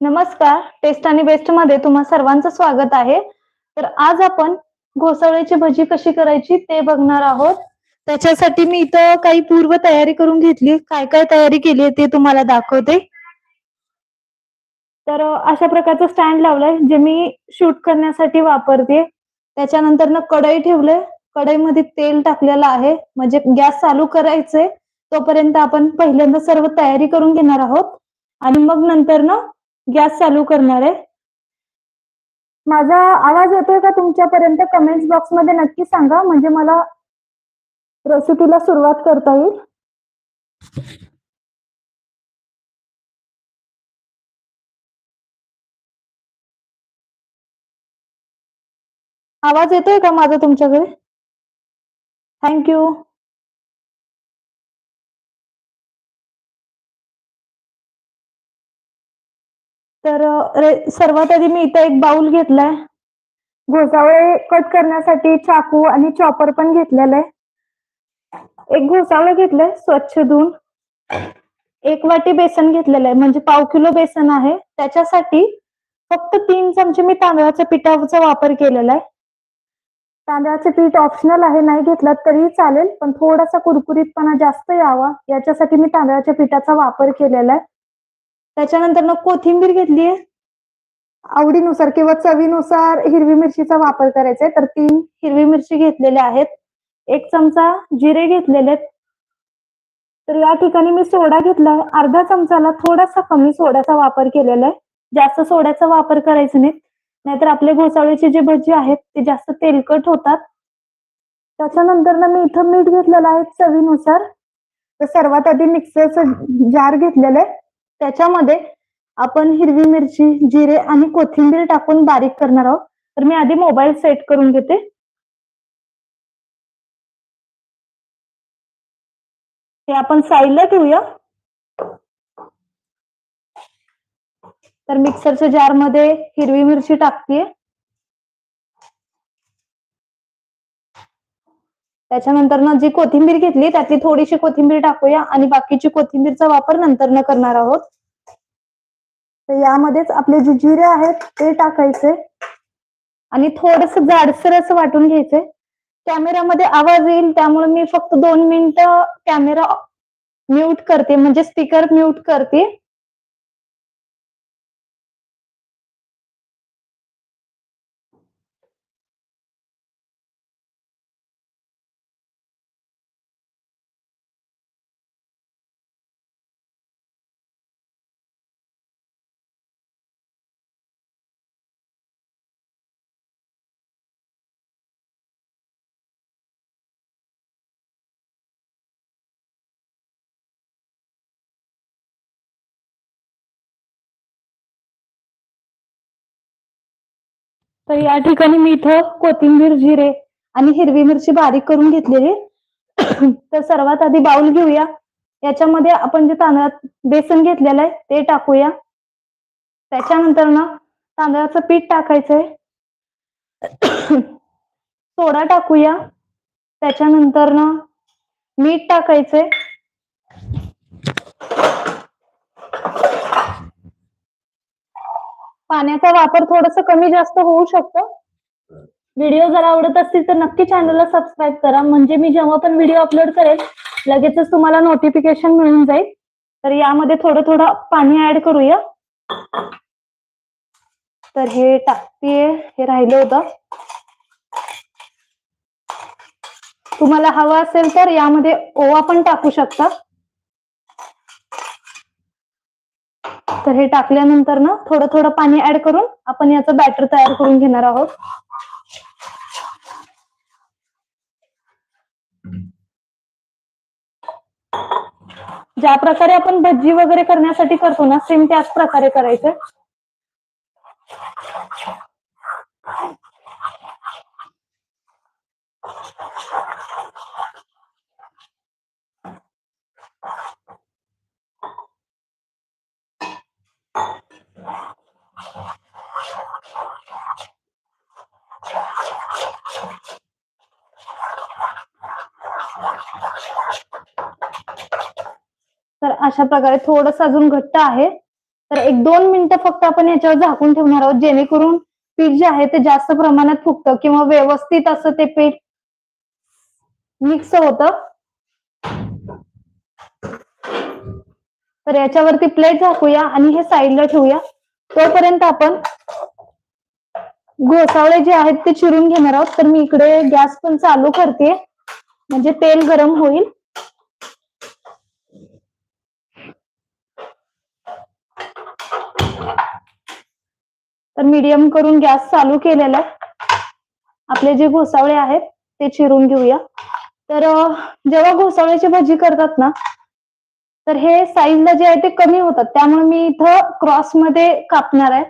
नमस्कार. टेस्ट आणि बेस्टमध्ये तुम्हा सर्वांचं स्वागत आहे. तर आज आपण घोसाळ्याची भजी कशी करायची ते बघणार आहोत. त्याच्यासाठी मी इथं काही पूर्व तयारी करून घेतली. काय काय तयारी केली आहे ते तुम्हाला दाखवते. तर अशा प्रकारचं स्टँड लावलंय जे मी शूट करण्यासाठी वापरते. त्याच्यानंतर ना कढई ठेवलंय. कढईमध्ये तेल टाकलेलं आहे. म्हणजे गॅस चालू करायचंय. तोपर्यंत आपण पहिल्यांदा सर्व तयारी करून घेणार आहोत. आणि मग नंतर ना गॅस चालू करणार आहे? माझा आवाज येतोय का तुमच्यापर्यंत? कमेंट्स बॉक्समध्ये नक्की सांगा. म्हणजे मला रेसिपीला सुरुवात करता येईल. आवाज येतोय का माझा तुमच्याकडे? थँक्यू तर सर्वात आधी मी इथं एक बाउल घेतलाय. घोसावळे कट करण्यासाठी चाकू आणि चॉपर पण घेतलेलं आहे. एक घोसावळे घेतलंय स्वच्छ धुवून. एक वाटी बेसन घेतलेलं आहे म्हणजे पाव किलो बेसन आहे. त्याच्यासाठी फक्त तीन चमचे मी तांदळाच्या पिठाचा वापर केलेला आहे. तांदळाचे पीठ ऑप्शनल आहे नाही घेतलं तरी चालेल पण थोडासा कुरकुरीतपणा जास्त यावा. याच्यासाठी मी तांदळाच्या पिठाचा वापर केलेला आहे. त्याच्यानंतर ना कोथिंबीर घेतली आहे. आवडीनुसार किंवा चवीनुसार हिरवी मिरचीचा वापर करायचा आहे. तर तीन हिरवी मिरची घेतलेल्या आहेत. एक चमचा जिरे घेतलेले आहेत. तर या ठिकाणी मी सोडा घेतलाय अर्धा चमचाला थोडासा कमी सोड्याचा वापर केलेला आहे. जास्त सोड्याचा वापर करायचा नाही. नाहीतर आपले घोसाळीचे जे भजी आहेत ते जास्त तेलकट होतात. त्याच्यानंतर ना मी इथं मीठ घेतलेलं आहे चवीनुसार. तर सर्वात आधी मिक्सरचं जार घेतलेलं आहे. त्याच्यामध्ये आपण हिरवी मिरची जिरे आणि कोथिंबीर टाकून बारीक करणार आहोत. तर मी आधी मोबाईल सेट करून घेते. हे आपण साईडला ठेवूया. तर मिक्सरच्या जारमध्ये हिरवी मिरची टाकते त्याच्यानंतर ना जी कोथिंबीर घेतली त्यातली थोडीशी कोथिंबीर टाकूया आणि बाकीची कोथिंबीरचा वापर नंतर न करणार आहोत. तर यामध्येच आपले जे जिरे आहेत ते टाकायचे. आणि थोडस जाडसर असं वाटून घ्यायचे. कॅमेरामध्ये आवाज येईल त्यामुळे मी फक्त दोन मिनिट कॅमेरा म्यूट करते म्हणजे स्पीकर म्यूट करते. तर या ठिकाणी मी इथं कोथिंबीर जिरे आणि हिरवी मिरची बारीक करून घेतलेली तर सर्वात आधी बाउल घेऊया. याच्यामध्ये आपण जे तांदळात बेसन घेतलेलं आहे ते टाकूया. त्याच्यानंतर ना तांदळाचं पीठ टाकायचंय सोडा टाकूया. त्याच्यानंतर ना मीठ टाकायचंय पाण्याचा वापर थोडस कमी जास्त होऊ शकतो. व्हिडिओ जर आवडत असतील तर नक्की चॅनलला सबस्क्राईब करा. म्हणजे मी जेव्हा पण व्हिडिओ अपलोड करेल लगेचच तुम्हाला नोटिफिकेशन मिळून जाईल. तर यामध्ये थोडं थोडं पाणी ऍड करूया. तर हे टाकतीये हे राहिलं होतं. तुम्हाला हवं असेल तर यामध्ये ओवा पण टाकू शकता. तर हे टाकल्यानंतर ना थोडं थोडं पाणी ऍड करून आपण याचं बॅटर तयार करून घेणार आहोत. ज्या प्रकारे आपण भजी वगैरे करण्यासाठी करतो ना सेम त्याच प्रकारे करायचं. अशा प्रकारे थोडस अजून घट्ट आहे. तर एक दोन मिनिटं फक्त आपण याच्यावर झाकून ठेवणार आहोत. जेणेकरून पीठ जे आहे ते जास्त प्रमाणात फुगतं किंवा व्यवस्थित असं ते पीठ मिक्स होतं. तर याच्यावरती प्लेट झाकूया आणि हे साईडला ठेवूया. तोपर्यंत आपण घोसावळे जे आहेत ते चिरून घेणार आहोत. तर मी इकडे गॅस पण चालू करते म्हणजे तेल गरम होईल. तर मीडियम करून गॅस चालू केलेला आहे. आपले जे घोसावळे आहेत ते चिरून घेऊया. तर जेव्हा घोसावळ्याची भाजी करतात ना तर हे साईजला जे आहे ते कमी होतात. त्यामुळे मी इथं क्रॉसमध्ये कापणार आहे.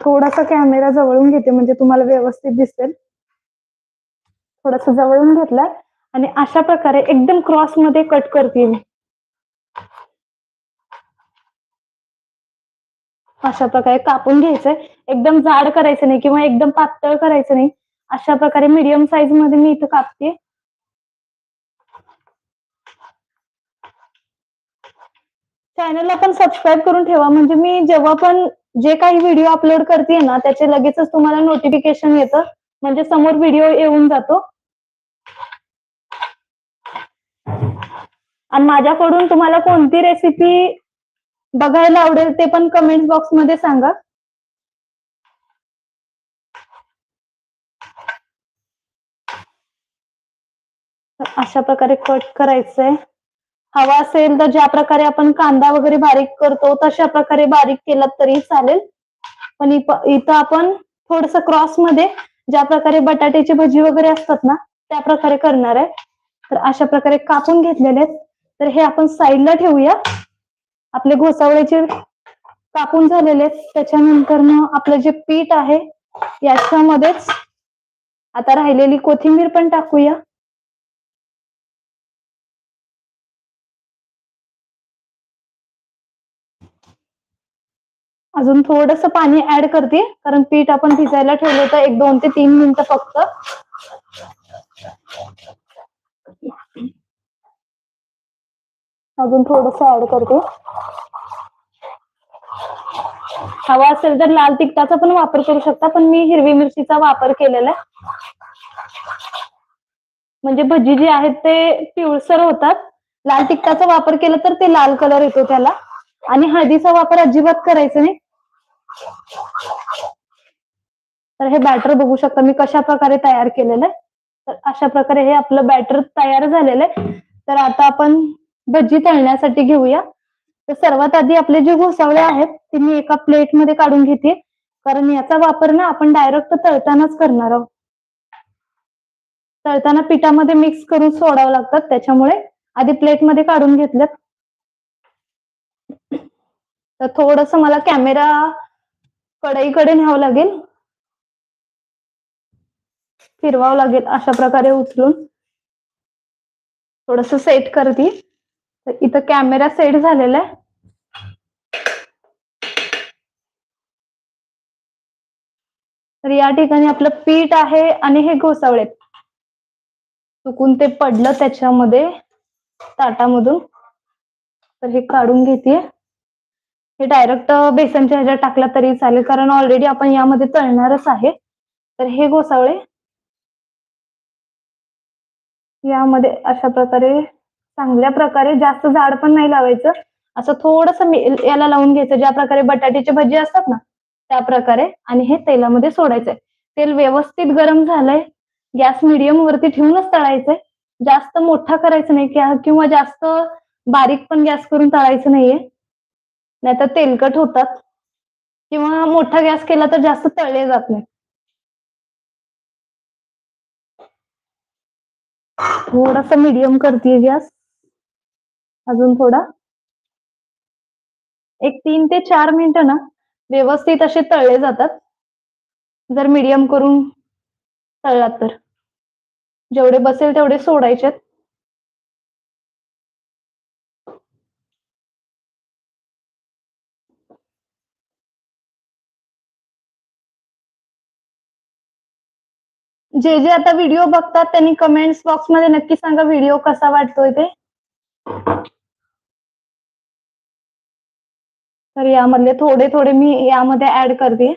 थोडासा कॅमेरा जवळून घेते म्हणजे तुम्हाला व्यवस्थित दिसेल. थोडस जवळून घेतलाय. आणि अशा प्रकारे एकदम क्रॉसमध्ये कट करते मी. अशा प्रकारे कापून घ्यायचंय. एकदम जाड करायचं नाही किंवा एकदम पातळ करायचं नाही. अशा प्रकारे मीडियम साईजमध्ये मी इथं कापते. चॅनलला पण सबस्क्राईब करून ठेवा. म्हणजे मी जेव्हा पण जे काही व्हिडिओ अपलोड करते ना त्याचे लगेचच तुम्हाला नोटिफिकेशन येतं. म्हणजे समोर व्हिडिओ येऊन जातो. आणि माझ्याकडून तुम्हाला कोणती रेसिपी बघायला आवडेल ते पण कमेंट बॉक्समध्ये सांगा. अशा प्रकारे कट करायचंय. हवा असेल तर ज्या प्रकारे आपण कांदा वगैरे बारीक करतो तशा प्रकारे बारीक केला तरी चालेल. पण इथं आपण थोडस क्रॉसमध्ये ज्या प्रकारे बटाट्याची भजी वगैरे असतात ना त्या प्रकारे करणार आहे. तर अशा प्रकारे कापून घेतलेले आहेत. तर हे आपण साईडला ठेवूया. आपले घोसावळ्याचे कापून झालेले आहेत. त्याच्यानंतर आपलं जे पीठ आहे याच्यामध्येच आता राहिलेली कोथिंबीर पण टाकूया. अजून थोडस पाणी ऍड करते कारण पीठ आपण भिजायला ठेवलं होतं एक दोन ते तीन मिनिटं फक्त. अजून थोडस ऍड करते. हवा असेल तर लाल तिखटाचा पण वापर करू शकता पण मी हिरवी मिरचीचा वापर केलेला आहे. म्हणजे भजी जी आहेत ते पिवळसर होतात. लाल तिखटाचा वापर केला तर ते लाल कलर येतो त्याला. आणि हळदीचा वापर अजिबात करायचा नाही. तर हे बॅटर बघू शकता मी कशा प्रकारे तयार केलेलं आहे. तर अशा प्रकारे हे आपलं बॅटर तयार झालेलं आहे. तर आता आपण भजी तळण्यासाठी घेऊया. तर सर्वात आधी आपले जे घोसावळे आहेत ते मी एका प्लेटमध्ये काढून घेते. कारण याचा वापर ना आपण डायरेक्ट तळतानाच करणार आहोत. तळताना पिठामध्ये मिक्स करून सोडावं लागतात. त्याच्यामुळे आधी प्लेटमध्ये काढून घेतल्यात. तर थोडस मला कॅमेरा कढईकडे न्यावं लागेल. फिरवावं लागेल अशा प्रकारे उचलून. थोडस सेट करते. तर इथं कॅमेरा सेट झालेला आहे. तर या ठिकाणी आपलं पीठ आहे आणि हे घोसावळे चुकून ते पडलं त्याच्यामध्ये ताटामधून. तर हे काढून घेते. हे डायरेक्ट बेसनच्या ह्याच्यात टाकला तरी चालेल कारण ऑलरेडी आपण यामध्ये तळणारच आहे. तर हे घोसावळे यामध्ये अशा प्रकारे चांगल्या प्रकारे जास्त झाड पण नाही लावायचं. असं थोडस याला लावून घ्यायचं. ज्या प्रकारे बटाट्याची भजी असतात ना त्या प्रकारे आणि हे तेलामध्ये सोडायचंय. तेल व्यवस्थित गरम झालंय. गॅस मिडियम वरती ठेवूनच तळायचंय. जास्त मोठा करायचं नाही किंवा- किंवा जास्त बारीक पण गॅस करून तळायचं नाहीये. नाहीतर तेलकट होतात. किंवा मोठा गॅस केला तर जास्त तळले जात नाही. थोडासा मीडियम करते गॅस. अजून थोडा. एक तीन ते चार मिनिटं ना व्यवस्थित असे तळले जातात. जर मीडियम करून तळलात तर. जेवढे बसेल तेवढे सोडायचे जे जे आता व्हिडिओ बघतात त्यांनी कमेंट्स बॉक्समध्ये नक्की सांगा व्हिडिओ कसा वाटतोय ते. तर यामधले थोडे थोडे मी यामध्ये ऍड करते.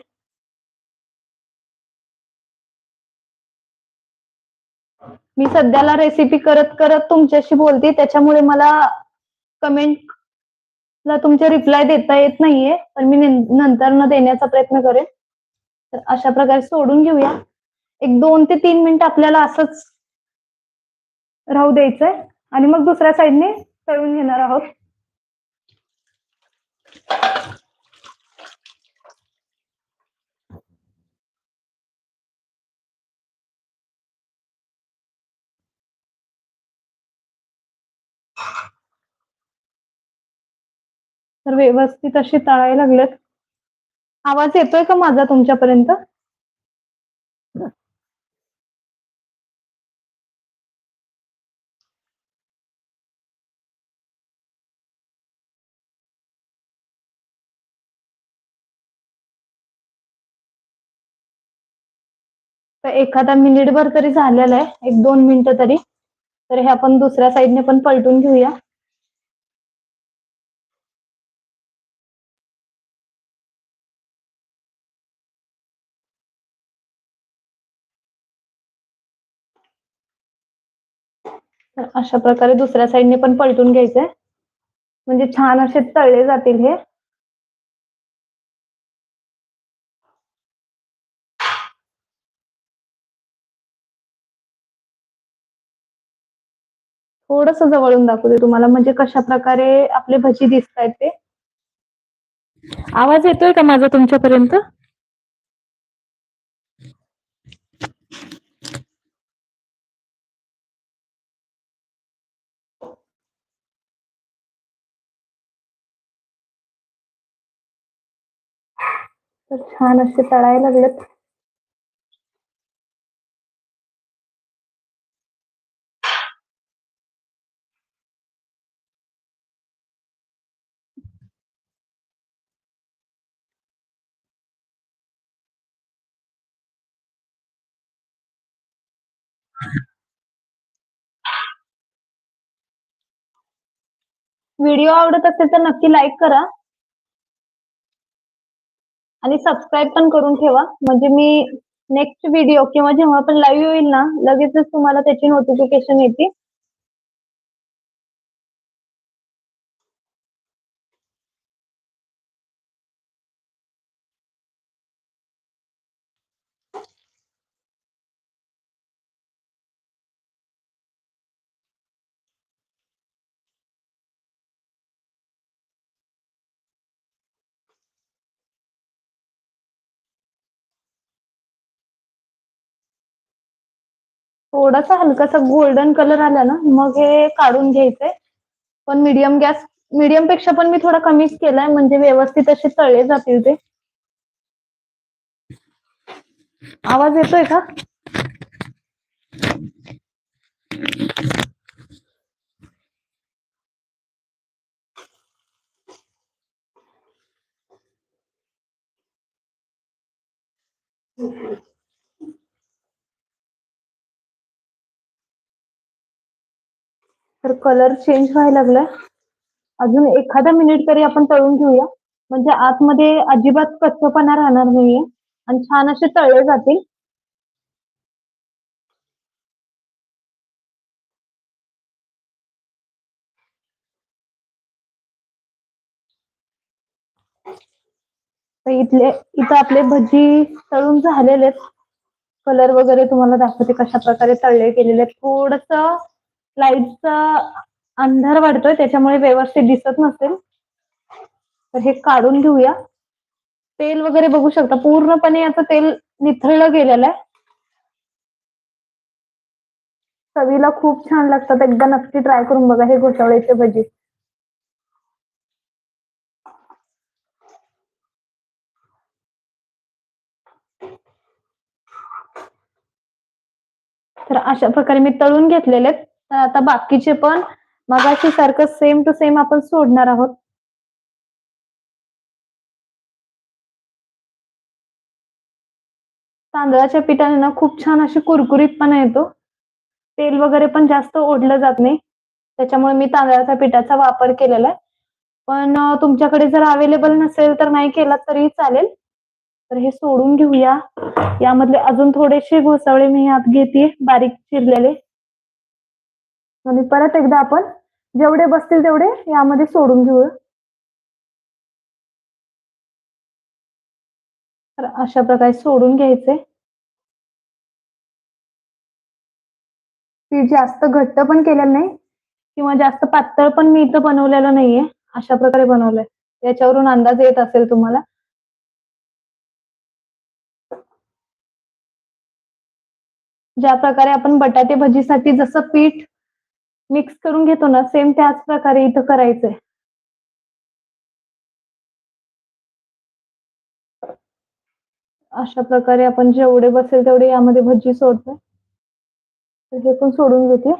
मी सध्याला रेसिपी करत करत तुमच्याशी बोलते त्याच्यामुळे मला कमेंट ला तुमचे रिप्लाय देता येत नाहीये पण मी नंतर न देण्याचा प्रयत्न करेन. तर अशा प्रकारे सोडून घेऊया. एक दोन ते तीन मिनिट आपल्याला असंच राहू द्यायचंय. आणि मग दुसऱ्या साईडने तळून घेणार आहोत. तर व्यवस्थित अशी तळायला लागलेत. आवाज येतोय का माझा तुमच्यापर्यंत? तर एखादा मिनिटभर तरी झालेला आहे एक दोन मिनिटं तरी. तर हे आपण दुसऱ्या साईडने पण पलटून घेऊया. तर अशा प्रकारे दुसऱ्या साईडने पण पलटून घ्यायचंय. म्हणजे छान असे तळले जातील हे. थोडस जवळून दाखवते तुम्हाला. म्हणजे कशा प्रकारे आपले भजी दिसत आहेत ते? आवाज येतोय का माझा तुमच्यापर्यंत? तर छान असे तळायला लागलेत. व्हिडिओ आवडत असेल तर नक्की लाईक करा. आणि सबस्क्राईब पण करून ठेवा. म्हणजे मी नेक्स्ट व्हिडिओ किंवा जेव्हा पण लाईव्ह होईल ना लगेचच तुम्हाला त्याची नोटिफिकेशन येते थोडासा हलकासा गोल्डन कलर आला ना मग हे काढून घ्यायचंय. पण मीडियम गॅस मीडियमपेक्षा पण मी थोडा कमीच केलाय म्हणजे व्यवस्थित असे तळले जातील ते. आवाज येतोय का? तर कलर चेंज व्हायला लागलाय अजून एखादा मिनिट तरी आपण तळून घेऊया. म्हणजे आतमध्ये अजिबात कच्चपणा राहणार नाहीये. आणि छान असे तळले जातील. तर इथले इथं आपले भजी तळून झालेले आहेत कलर वगैरे तुम्हाला दाखवते कशा प्रकारे तळले गेलेले आहेत. थोडस लाईटचा अंधार वाढतोय त्याच्यामुळे व्यवस्थित दिसत नसेल. तर हे काढून घेऊया. तेल वगैरे बघू शकता. पूर्णपणे याचं तेल निथळलं गेलेलं आहे. चवीला खूप छान लागतात. एकदा नक्की ट्राय करून बघा हे घोसावळ्याचे भजी. तर अशा प्रकारे मी तळून घेतलेले आहेत. तर आता बाकीचे पण मगाशी सारखं सेम टू सेम आपण सोडणार आहोत. तांदळाच्या पिठाने ना खूप छान अशी कुरकुरीतपणा येतो. तेल वगैरे पण जास्त ओढलं जात नाही. त्याच्यामुळे मी तांदळाच्या पिठाचा वापर केलेला आहे. पण तुमच्याकडे जर अवेलेबल नसेल तर नाही केला तरी चालेल. तर हे सोडून घेऊया. यामधले अजून थोडेसे घोसावळे मी आत घेते बारीक चिरलेले. आणि परत एकदा आपण जेवढे बसतील तेवढे यामध्ये सोडून घेऊया. तर अशा प्रकारे सोडून घ्यायचे. पीठ जास्त घट्ट पण केलेलं नाही किंवा जास्त पातळ पण मी इथं बनवलेलं नाहीये. अशा प्रकारे बनवलंय. याच्यावरून अंदाज येत असेल तुम्हाला. ज्या प्रकारे आपण बटाटे भजीसाठी जसं पीठ मिक्स करून घेतो ना सेम त्याच प्रकारे इथं करायचंय. अशा प्रकारे आपण जेवढे बसेल तेवढे यामध्ये भजी सोडतोय. तर हे पण सोडून घेते.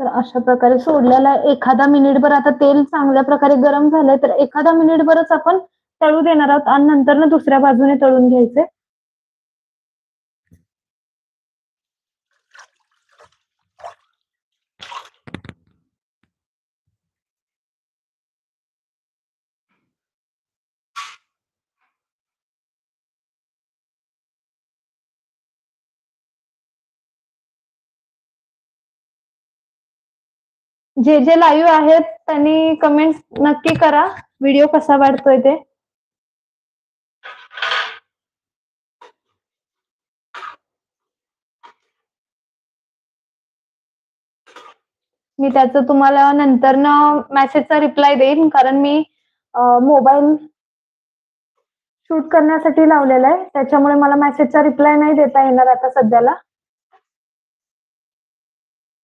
तर अशा प्रकारे सोडलेला एखादा मिनिटभर आता तेल चांगल्या प्रकारे गरम झालंय तर एखादा मिनिटभरच आपण तळू देणार आहोत आणि नंतर ना दुसऱ्या बाजूने तळून घ्यायचे. जे जे लाईव्ह आहेत त्यांनी कमेंट नक्की करा. व्हिडिओ कसा वाटतोय ते. मी त्याचं तुम्हाला नंतर मेसेजचा रिप्लाय देईन कारण मी मोबाईल शूट करण्यासाठी लावलेला आहे. त्याच्यामुळे मला मेसेजचा रिप्लाय नाही देता येणार आता सध्याला.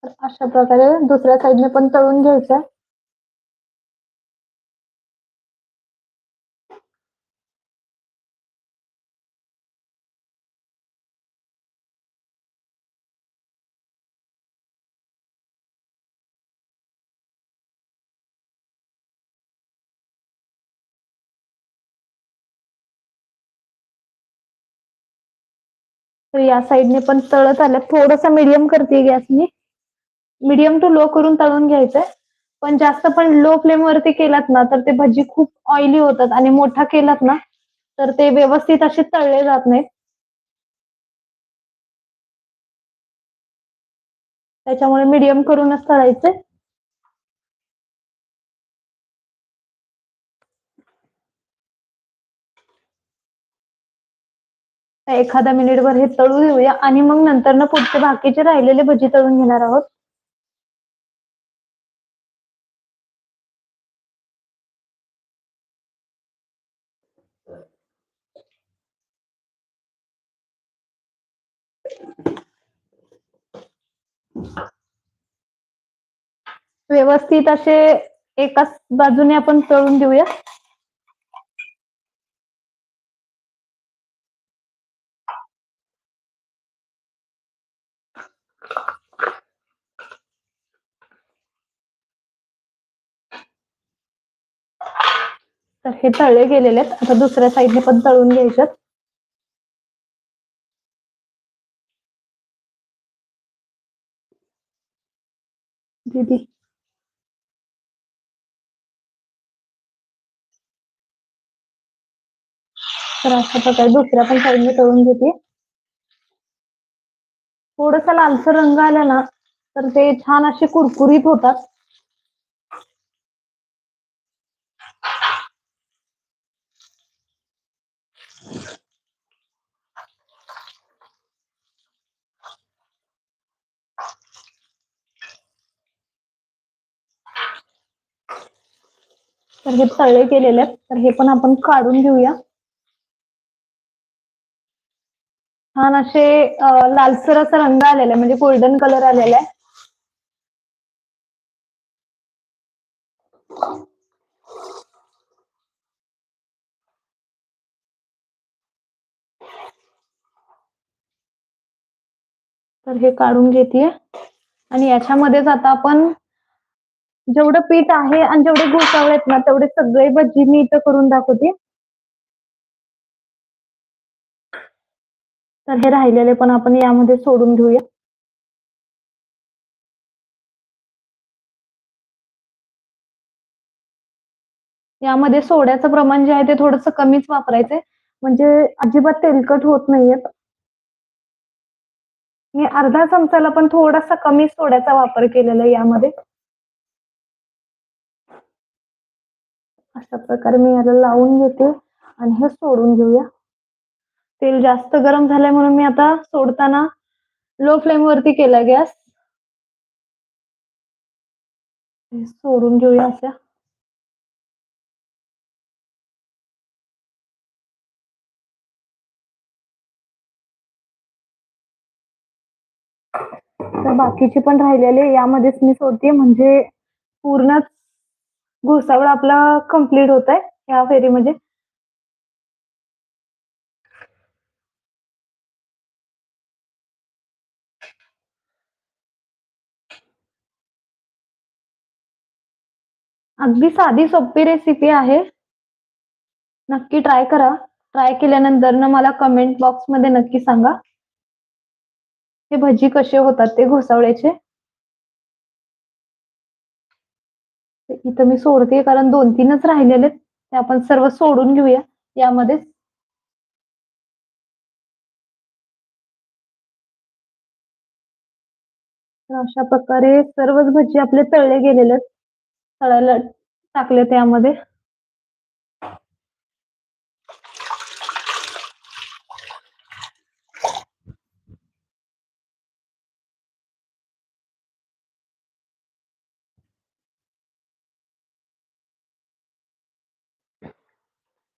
तर अशा प्रकारे दुसऱ्या साईडने पण तळून घ्यायचं. या साईडने पण तळत आलं थोडंसं मीडियम करते गॅस मी मीडियम टू लो करून तळून घ्यायचंय. पण जास्त पण लो फ्लेम वरती केलात ना तर ते भजी खूप ऑइली होतात आणि मोठा केलात ना तर ते व्यवस्थित असे तळले जात नाहीत. त्याच्यामुळे मीडियम करूनच तळायचे एखादा मिनिटभर हे तळू देऊया आणि मग नंतर ना पुढचे बाकीचे राहिलेले भजी तळून घेणार आहोत. व्यवस्थित असे एकाच बाजूने आपण तळून देऊया तर हे तळले गेलेले आहेत. आता दुसऱ्या साईडने पण तळून घ्यायच्यात दीदी. तर अशा प्रकारे दुसऱ्या पण साईडने तळून घेते. थोडासा लालसर रंग आला ना तर ते छान असे कुरकुरीत होतात. तर हे तळे केलेले आहेत. तर हे पण आपण काढून घेऊया. छान असे लालसर असा रंग आलेला आहे म्हणजे गोल्डन कलर आलेला आहे. तर हे काढून घेते आणि याच्यामध्येच आता आपण जेवढं पीठ आहे आणि जेवढे घोसावळे आहेत ना तेवढे सगळे भजी मी इथं करून दाखवते. तर हे राहिलेले पण आपण यामध्ये सोडून घेऊया. यामध्ये सोड्याचं प्रमाण जे आहे ते थोडस कमीच वापरायचंय. म्हणजे अजिबात तेलकट होत नाहीयेत मी अर्धा चमचाला पण थोडासा कमी सोड्याचा वापर केलेला यामध्ये. अशा प्रकारे मी याला लावून घेते आणि हे सोडून घेऊया. तेल जास्त गरम झालंय म्हणून मी आता सोडताना लो फ्लेम वरती केला गॅस. सोडून घेऊया अशा. तर बाकीचे पण राहिलेले यामध्येच मी सोडते. म्हणजे पूर्णच घोसावळ आपला कंप्लीट होत आहे या फेरीमध्ये अगदी साधी सोपी रेसिपी आहे. नक्की ट्राय करा. ट्राय केल्यानंतर ना मला कमेंट बॉक्समध्ये नक्की सांगा. हे भजी कसे होतात ते घोसावळ्याचे इथं मी सोडते कारण दोन तीनच राहिलेले ते आपण सर्व सोडून घेऊया. यामध्ये अशा प्रकारे सर्वच भजी आपले तळले गेलेले तळायला टाकले त्यामध्ये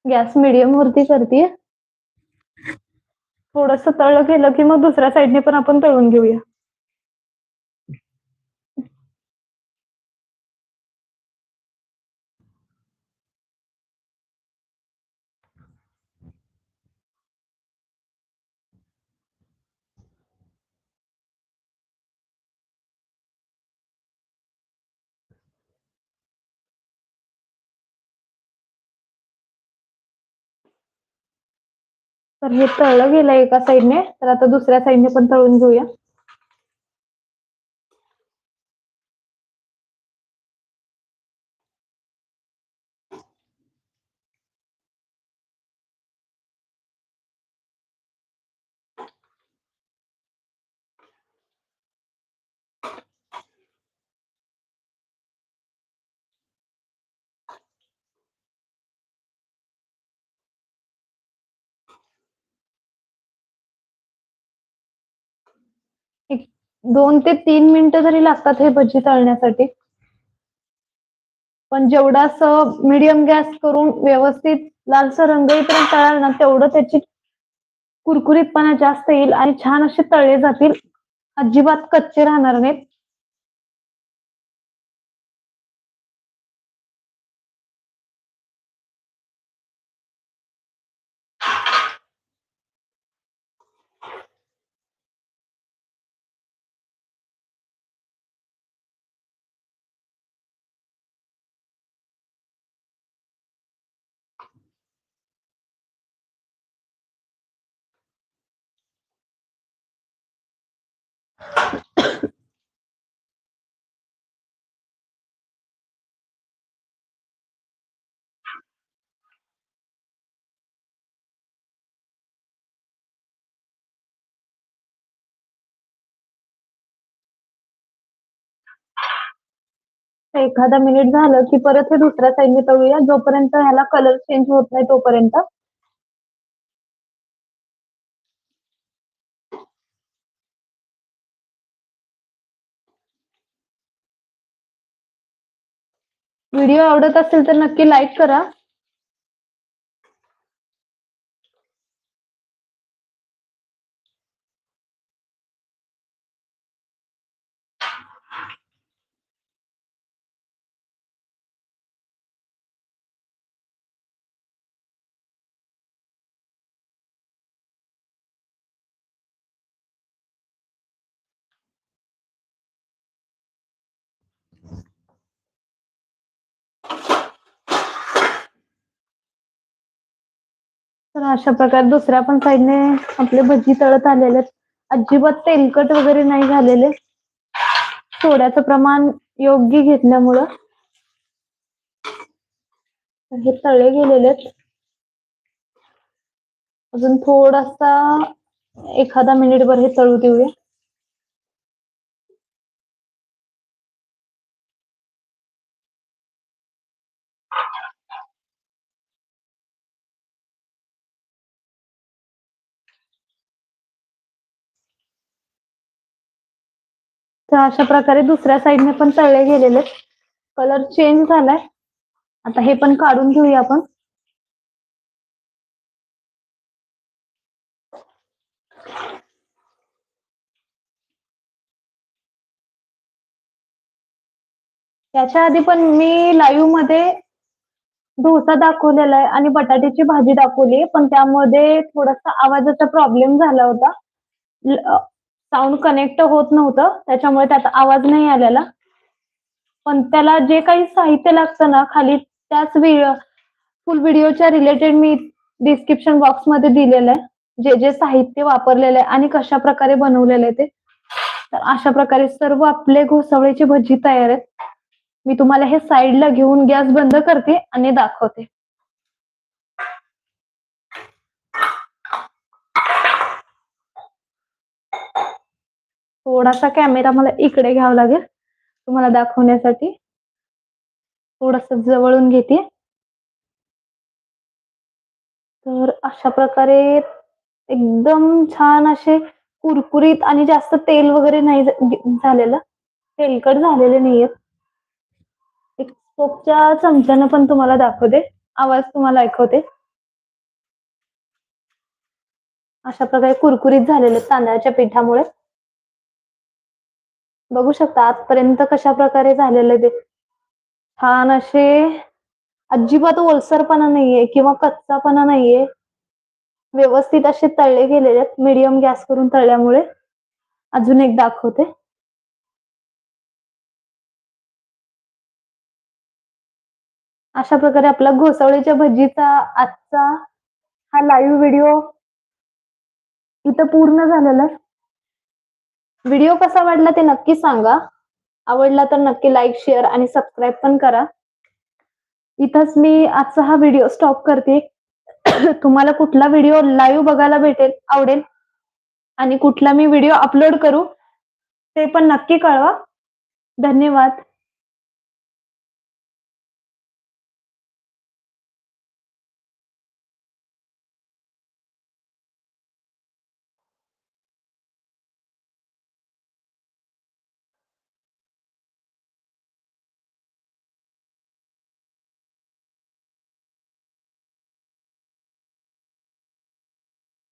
गॅस मिडियम वरती करते थोडस तळलं गेलं की मग दुसऱ्या साईडने पण आपण तळून घेऊया. तर हे तळलं गेलं एका साईडने. तर आता दुसऱ्या साईडने पण तळून घेऊया एक दोन ते तीन मिनिटं जरी लागतात हे भजी तळण्यासाठी. पण जेवढा असं मीडियम गॅस करून व्यवस्थित लालसर रंग येईपर्यंत तळाल ना तेवढं त्याची कुरकुरीतपणा जास्त येईल आणि छान असे तळले जातील. अजिबात कच्चे राहणार नाहीत. एखादा मिनिट झालं की परत हे दुसऱ्या साईडने तळूया. जोपर्यंत ह्याला कलर चेंज होत नाही तोपर्यंत. व्हिडिओ आवडत असेल तर नक्की लाईक करा. तर अशा प्रकारे दुसऱ्या पण साईडने आपले भजी तळत आलेले आहेत. अजिबात तेलकट वगैरे नाही झालेले. सोड्याचं प्रमाण योग्य घेतल्यामुळं हे तळे गेलेले अजून थोडासा एखादा मिनिटभर हे तळू देऊया. तर अशा प्रकारे दुसऱ्या साईडने पण तळले गेलेले. कलर चेंज झालाय. आता हे पण काढून घेऊया आपण. त्याच्या आधी पण मी लाईव्हमध्ये डोसा दाखवलेला आहे आणि बटाट्याची भाजी दाखवली पण त्यामध्ये थोडासा आवाजाचा प्रॉब्लेम झाला होता. साऊंड कनेक्ट होत नव्हतं. त्याच्यामुळे त्यात आवाज नाही आलेला. पण त्याला जे काही साहित्य लागतं ना खाली त्याच फुल व्हिडिओच्या रिलेटेड मी डिस्क्रिप्शन बॉक्समध्ये दिलेलं आहे. जे जे साहित्य वापरलेलं आहे आणि कशा प्रकारे बनवलेलं आहे ते. तर अशा प्रकारे सर्व आपले घोसावळीची भजी तयार आहेत. मी तुम्हाला हे साईडला घेऊन गॅस बंद करते आणि दाखवते. थोडासा कॅमेरा मला इकडे घ्यावा लागेल तुम्हाला दाखवण्यासाठी. थोडस जवळून घेते. तर अशा प्रकारे एकदम छान असे कुरकुरीत आणि जास्त तेल वगैरे नाही झालेलं तेलकट झालेले नाहीयेत. एक सोपच्या चमच्यानं पण तुम्हाला दाखवते. आवाज तुम्हाला ऐकवते. अशा प्रकारे कुरकुरीत झालेले तांदळाच्या पिठामुळे. बघू शकता आजपर्यंत कशा प्रकारे झालेले ते. छान असे अजिबात ओलसरपणा नाहीये किंवा कच्चापणा नाहीये. व्यवस्थित असे तळले गेलेले आहेत मीडियम गॅस करून तळल्यामुळे. अजून एक दाखवते. अशा प्रकारे आपला घोसावळीच्या भजीचा आजचा हा लाईव्ह व्हिडिओ इथं पूर्ण झालेला आहे. व्हिडिओ कसा वाटला ते नक्की सांगा. आवडला तर नक्की लाईक शेअर आणि सबस्क्राईब पण करा. इथंच मी आजचा हा व्हिडिओ स्टॉप करते. तुम्हाला कुठला व्हिडिओ लाईव्ह बघायला भेटेल आवडेल आणि कुठला मी व्हिडिओ अपलोड करू ते पण नक्की कळवा. धन्यवाद.